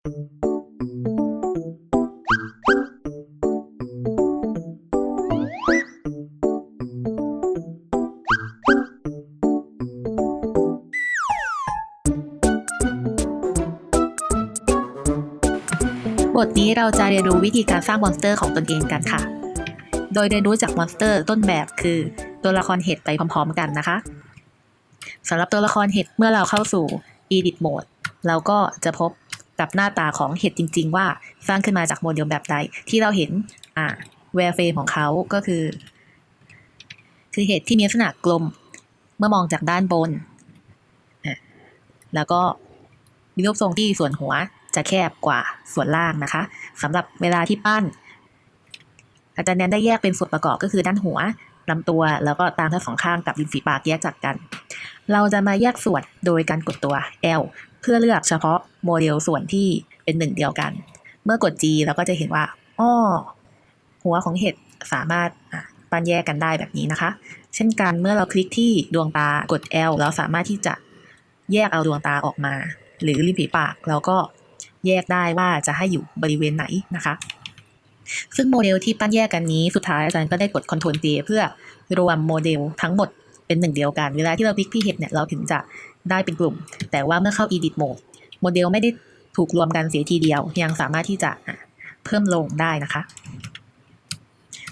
บทนี้เราจะเรียนรู้วิธีการสร้างมอนสเตอร์ของตนเองกันค่ะ โดยเรียนรู้จากมอนสเตอร์ต้นแบบคือตัวละครเห็ดไปพร้อมๆกันนะคะสำหรับตัวละครเห็ดเมื่อเราเข้าสู่ Edit Mode เราก็จะพบ กับหน้าตาของเห็ดจริง ๆ ว่าสร้างขึ้นมาจากโมเดลแบบใด ที่เราเห็นอ่าแวร์เฟรมของเขาก็คือ คือเห็ดที่มีลักษณะกลม เมื่อมองจากด้านบน แล้วก็มีรูปทรงที่ส่วนหัวจะแคบกว่าส่วนล่างนะคะสำหรับเวลาที่ปั้น อาจารย์แนนได้แยกเป็นส่วนประกอบก็คือด้านหัวลำตัวแล้วก็ตามทั้งสองข้างกับริมฝีปากแยกจากกัน เราจะมาแยกส่วนโดยการกดตัว L เพื่อเลือกเฉพาะโมเดลส่วนที่เป็นหนึ่งเดียวกัน เมื่อกด G เราก็จะเห็นว่าอ้อหัวของเห็ดสามารถปั้นแยกกันได้แบบนี้นะคะ เช่นกันเมื่อเราคลิกที่ดวงตากด L เราสามารถที่จะแยกเอาดวงตาออกมา หรือริมฝีปากเราก็แยกได้ว่าจะให้อยู่บริเวณไหนนะคะ ซึ่งโมเดลที่ปั้นแยกกันนี้สุดท้ายอาจารย์ก็ได้กด Ctrl J เพื่อรวมโมเดลทั้งหมดเป็นหนึ่งเดียวกัน เวลาที่เราคลิกที่เห็ดเนี่ยเราถึงจะ ได้เป็นกลุ่ม แต่ว่าเมื่อเข้า Edit Mode โมเดลไม่ได้ถูกรวมกันเสียทีเดียว ยังสามารถที่จะเพิ่มลงได้นะคะ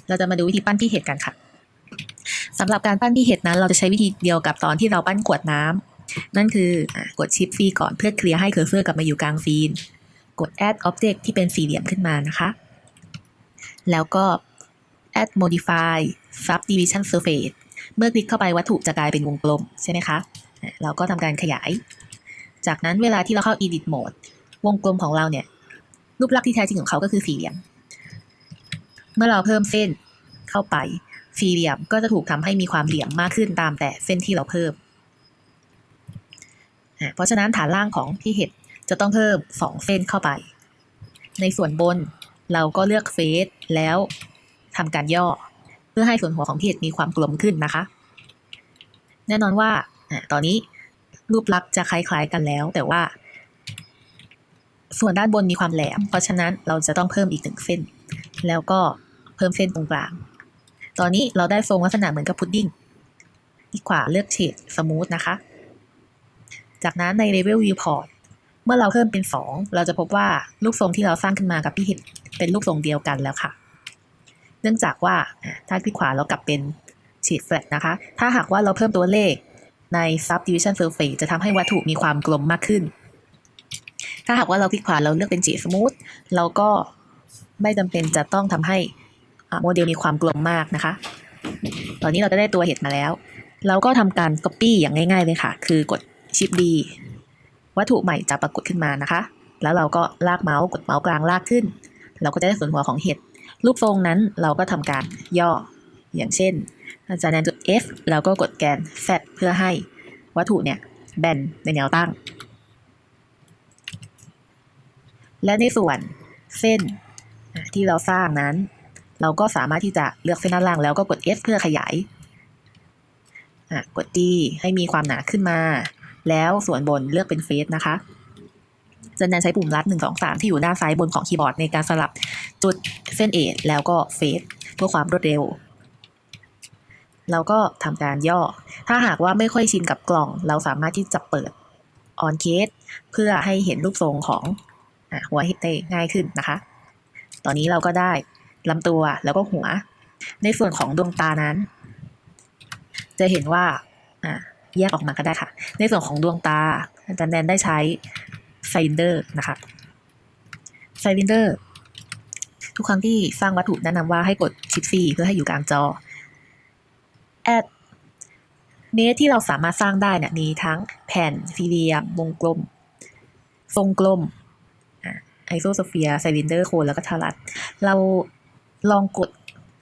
เราจะมาดูวิธีปั้นที่เห็ดกันค่ะสำหรับการปั้นที่เห็ดนั้น เราจะใช้วิธีเดียวกับตอนที่เราปั้นกวดน้ำนั่นคือกด Shift ฟีก่อนเพื่อเคลียร์ให้เคอร์เซอร์กลับมาอยู่กลางฟีน กด add object ที่เป็นสี่เหลี่ยมขึ้นมานะคะ แล้วก็ add modify subdivision surface เมื่อคลิกเข้าไปวัตถุจะกลายเป็นวงกลมใช่ไหมคะ เราก็ทำการขยาย จากนั้นเวลาที่เราเข้า edit mode วงกลมของเราเนี่ย รูปลักษณ์ที่แท้จริงของเขาก็คือสี่เหลี่ยม เมื่อเราเพิ่มเส้นเข้าไป สี่เหลี่ยมก็จะถูกทำให้มีความเหลี่ยมมากขึ้นตามแต่เส้นที่เราเพิ่ม เพราะฉะนั้นฐานล่างของที่เห็ดจะต้องเพิ่มสองเส้นเข้าไป ในส่วนบนเราก็เลือกเฟสแล้วทำการย่อ เพื่อให้ส่วนหัวของเพจมีความกลมขึ้นนะคะ แน่นอนว่า ตอนนี้รูปลักษณ์จะคล้ายๆกันแล้ว แต่ว่า ส่วนด้านบนมีความแหลม เพราะฉะนั้นเราจะต้องเพิ่มอีกหนึ่งเส้น แล้วก็เพิ่มเส้นตรงกลาง ตอนนี้เราได้ทรงลักษณะเหมือนกับพุดดิ้งที่ขวาเลือกเฉดสมูทนะคะ จากนั้นใน Level Viewport เมื่อเราเพิ่มเป็น 2 เราจะพบว่าลูกทรงที่เราสร้างขึ้นมากับที่เห็นเป็นลูกทรงเดียวกันแล้วค่ะ เนื่องจากว่าถ้าคลิกขวาเรากลับเป็นฉีด flat นะคะ ถ้าหากว่าเราเพิ่มตัวเลข ใน subdivision surface จะทำให้วัตถุมีความกลมมากขึ้น ถ้าหากว่าเราคลิกขวาเราเลือกเป็น G smooth เราก็ไม่จำเป็นจะต้องทำให้โมเดลมีความกลมมากนะคะ ตอนนี้เราจะได้ตัวเห็ดมาแล้ว เราก็ทำการ copy อย่างง่าย ๆ เลยค่ะ คือกด Shift D วัตถุใหม่จะปรากฏขึ้นมานะคะ แล้วเราก็ลากเมาส์กดเมาส์กลางลากขึ้น เราก็จะได้ส่วนหัวของเห็ด รูปทรงนั้นเราก็ทำการย่อ อย่างเช่น จารย์แนนจุด F แล้วก็กดแกน Z เพื่อให้วัตถุเนี่ยแบนในแนวตั้ง และในส่วนเส้นที่เราสร้างนั้น เราก็สามารถที่จะเลือกเส้นด้านล่างแล้วก็กด F เพื่อขยายกด D ให้มีความหนาขึ้นมา แล้วส่วนบนเลือกเป็นเฟสนะคะจะนันใช้ปุ่มลัด 1 2 3 ที่อยู่ด้านซ้ายบนของคีย์บอร์ดในการสลับจุดเส้นเอทแล้วก็เฟสเพื่อความรวดเร็ว เราก็ทำการย่อ ถ้าหากว่าไม่ค่อยชินกับกล่อง เราสามารถที่จะเปิด on case เพื่อให้เห็นรูปทรงของอหัวเห็ดได้ง่ายขึ้นนะคะ ตอนนี้เราก็ได้ลำตัวแล้วก็หัว ในส่วนของดวงตานั้น จะเห็นว่าแยกออกมาก็ได้ค่ะ ในส่วนของดวงตาอาจารย์แดนได้ใช้ไซลินเดอร์นะคะไซลินเดอร์ทุกครั้งที่สร้างวัตถุแนะนำว่าให้กดชิปซีเพื่อให้อยู่กลางจอ ดเมสที่เราสามารถสร้างได้เนี่ยมีทั้งแผ่นสี่เหลี่ยมวงกลม ทรงกลมไอโซโซเฟียไซลินเดอร์โคนแล้วก็ทารัดเราลองกด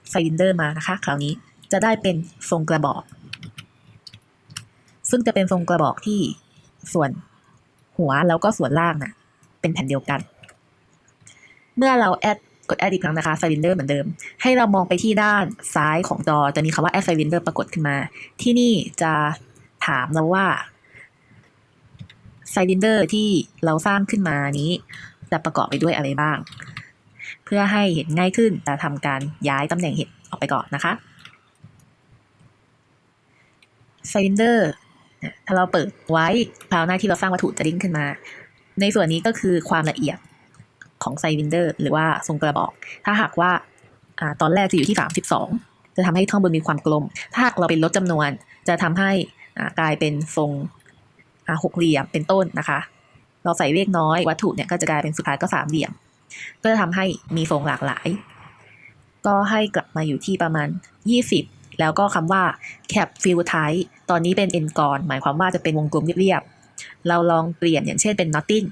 ไซลินเดอร์มานะคะ คราวนี้จะได้เป็นทรงกระบอก ซึ่งจะเป็นทรงกระบอกที่ส่วนหัวแล้วก็ส่วนล่างน่ะเป็นแผ่นเดียวกัน เมื่อเราแอด กดแอดอีกครั้งนะคะไซลินเดอร์เหมือนเดิม ให้เรามองไปที่ด้านซ้ายของจอจะมีคำว่าแอดไซลินเดอร์ปรากฏขึ้นมา ที่นี่จะถามเราว่าไซลินเดอร์ที่เราสร้างขึ้นมานี้ จะประกอบไปด้วยอะไรบ้าง เพื่อให้เห็นง่ายขึ้นจะทำการย้ายตำแหน่งเห็ดออกไปก่อนนะคะไซลินเดอร์ถ้าเราเปิดไว้คราวหน้าที่เราสร้างวัตถุจะดิ้งขึ้นมา ในส่วนนี้ก็คือความละเอียด ของไซลินเดอร์ หรือว่าทรงกระบอก ถ้าหากว่าอตอนแรกจะอยู่ที่ 32 จะทำให้ท่อนบนมีความกลม ถ้าหากเราเป็นลดจำนวน จะทำให้กลายเป็นทรงหกเหลี่ยมเป็นต้นนะคะ เราใส่เลขน้อยวัตถุเนี่ยก็จะกลายเป็นสุดท้ายก็สามเหลี่ยม ก็จะทำให้มีทรงหลากหลาย ก็ให้กลับมาอยู่ที่ประมาณ 20 แล้วก็คำว่า cap fill type ตอนนี้เป็น n ก่อนหมายความว่าจะเป็นวงกลมเรียบๆเราลองเปลี่ยนอย่างเช่นเป็น nothing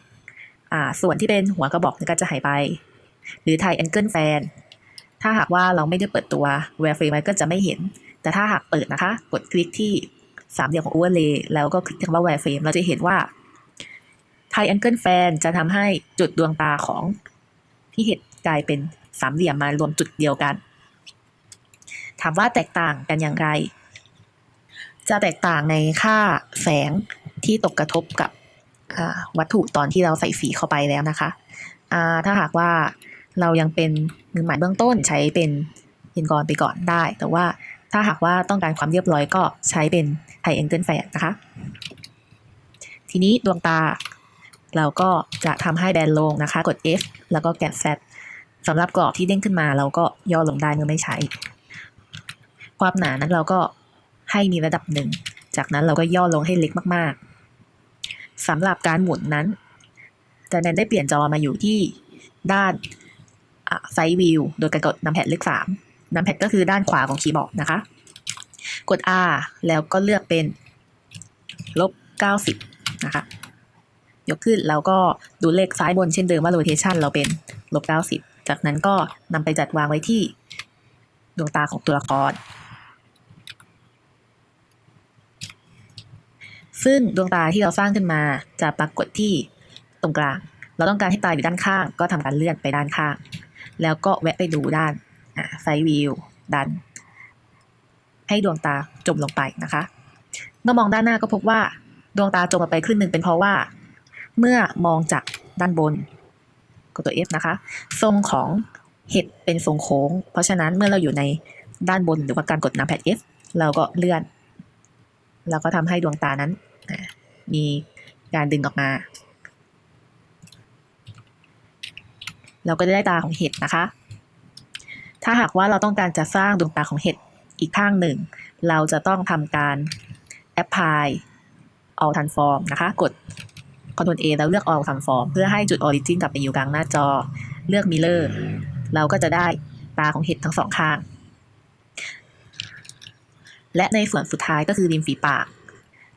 ส่วนที่เป็นหัวกระบอกก็จะหายไป หรือ triangle fan ถ้าหากว่าเราไม่ได้เปิดตัว wireframe ไว้ก็จะไม่เห็น แต่ถ้าหากเปิดนะคะ กดคลิกที่สามเหลี่ยมของ overlay แล้วก็คลิกที่คำว่า wireframe เราจะเห็นว่า triangle fan จะทำให้จุดดวงตาของที่เห็ดกลายเป็นสามเหลี่ยมมารวมจุดเดียวกัน ถามว่าแตกต่างกันอย่างไร จะแตกต่างในค่าแสงที่ตกกระทบกับ วัตถุตอนที่เราใส่สีเข้าไปแล้วนะคะถ้าหากว่าเรายังเป็นมือใหม่เบื้องต้นใช้เป็นเอ็นกรไปก่อนได้ แต่ว่าถ้าหากว่าต้องการความเรียบร้อยก็ใช้เป็นไทเอ็นเกิลแฟนนะคะ ทีนี้ดวงตาเราก็จะทำให้แบนลงนะคะ กด F แล้วก็แกะ Z สำหรับกรอบที่เด้งขึ้นมาเราก็ย่อลงได้เมื่อไม่ใช้ ความหนานั้นเราก็ให้มีระดับหนึ่ง จากนั้นเราก็ย่อลงให้เล็กมาก สำหรับการหมุนนั้นจะแนนได้เปลี่ยนจอมาอยู่ที่ด้านไซด์วิวโดยการกดนำแพดเลขสามนำแพดก็คือด้านขวาของคีย์บอร์ดนะคะ กด R แล้วก็เลือกเป็นลบ 90 นะคะ ยกขึ้นแล้วก็ดูเลขซ้ายบนเช่นเดิมว่า rotation เราเป็นลบ 90 จากนั้นก็นำไปจัดวางไว้ที่ดวงตาของตัวละคร ซึ่งดวงตาที่เราสร้างขึ้นมาจะปรากฏที่ตรงกลาง เราต้องการให้ตาอยู่ด้านข้าง ก็ทำการเลื่อนไปด้านข้าง แล้วก็แวะไปดูด้านไซวิวดัน ให้ดวงตาจมลงไปนะคะ เมื่อมองด้านหน้าก็พบว่าดวงตาจมลงไปครึ่งหนึ่งเป็นเพราะว่า เมื่อมองจากด้านบนกดตัว F นะคะ ทรงของเห็ดเป็นทรงโค้ง เพราะฉะนั้นเมื่อเราอยู่ในด้านบนหรือว่าการกดน้ำแพด F เราก็เลื่อนเราก็ทำให้ดวงตานั้น มีการดึงออกมา เราก็จะได้ตาของเห็ดนะคะ ถ้าหากว่าเราต้องการจะสร้างดวงตาของเห็ดอีกข้างหนึ่ง เราจะต้องทำการ apply all transform นะคะ กด Ctrl A แล้วเลือก all transform เพื่อให้จุด origin กลับไปอยู่กลางหน้าจอ เลือก mirror เราก็จะได้ตาของเห็ดทั้งสองข้าง และในส่วนสุดท้ายก็คือริมฝีปาก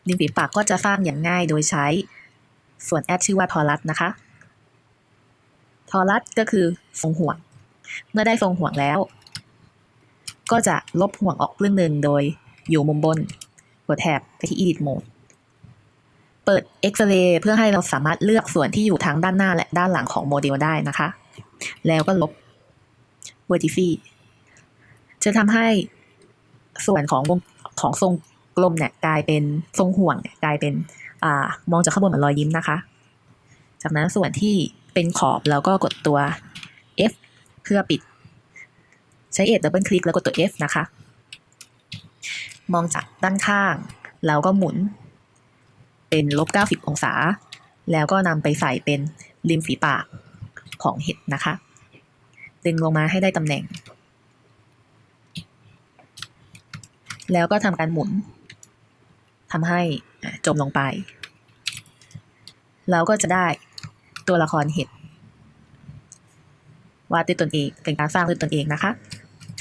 ริมฝีปากก็จะสร้างอย่างง่ายโดยใช้ส่วนแอดชื่อว่าทอรัสนะคะ ทอรัสก็คือทรงห่วง เมื่อได้ทรงห่วงแล้ว ก็จะลบห่วงออกครึ่องหนึ่งโดยอยู่มุมบนกดแถบไปที่ edit mode เปิด X-ray เพื่อให้เราสามารถเลือกส่วนที่อยู่ทั้งด้านหน้าและด้านหลังของโมเดลได้นะคะ แล้วก็ลบ vertify จะทำให้ส่วนของวงของทรง ลมเนี่ยกลายเป็นทรงห่วงเนี่ยกลายเป็นอ่ามองจากข้างบนเหมือนรอยยิ้มนะคะ จากนั้นส่วนที่เป็นขอบเราก็กดตัว F เพื่อปิด ใช้เอ็ดดับเบิลคลิกแล้วกดตัว F นะคะ มองจากด้านข้างเราก็หมุน เป็นลบ 90 องศา แล้วก็นำไปใส่เป็นริมฝีปากของเห็ดนะคะ ดึงลงมาให้ได้ตำแหน่ง แล้วก็ทำการหมุน ทำให้จมลงไป เราก็จะได้ตัวละครเห็ดวาดด้วยตนเองเป็นการสร้างด้วยตนเองนะคะ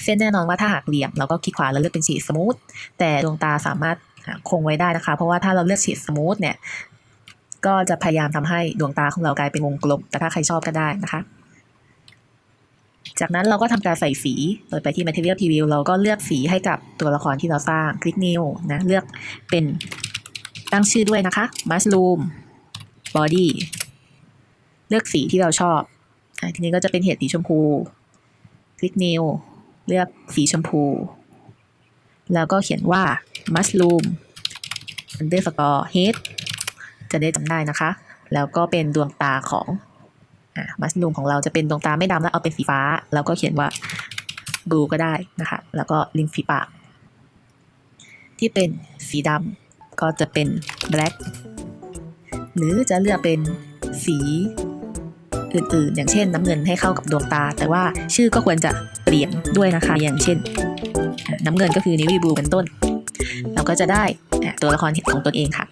เส้นแน่นอนว่าถ้าหากเหลี่ยม เราก็คลิกขวาแล้วเลือกเป็นสีสมูทแต่ดวงตาสามารถคงไว้ได้นะคะ เพราะว่าถ้าเราเลือกสีสมูทเนี่ยก็จะพยายามทำให้ดวงตาของเรากลายเป็นวงกลม แต่ถ้าใครชอบก็ได้นะคะ จากนั้นเราก็ทำการใส่สี โดยไปที่ Material Preview เราก็เลือกสีให้กับตัวละครที่เราสร้าง คลิก New นะ เลือกเป็นตั้งชื่อด้วยนะคะ Mushroom Body เลือกสีที่เราชอบอทีนี้ก็จะเป็นเห็ดสีชมพู คลิก New เลือกสีชมพู แล้วก็เขียนว่า Mushroom underscore head จะได้จำได้นะคะ แล้วก็เป็นดวงตาของ อะมัสลูมของเราจะเป็นดวงตาไม่ดำแล้วเอาเป็นสีฟ้า แล้วก็เขียนว่าบลูก็ได้นะคะ แล้วก็ริมฝีปาก ที่เป็นสีดำก็จะเป็น black หรือจะเลือกเป็นสีอื่นๆ อย่างเช่นน้ำเงินให้เข้ากับดวงตา แต่ว่าชื่อก็ควรจะเปลี่ยนด้วยนะคะ อย่างเช่น น้ำเงินก็คือนิวีบูเป็นต้น เราก็จะได้ตัวละครของตนเองค่ะ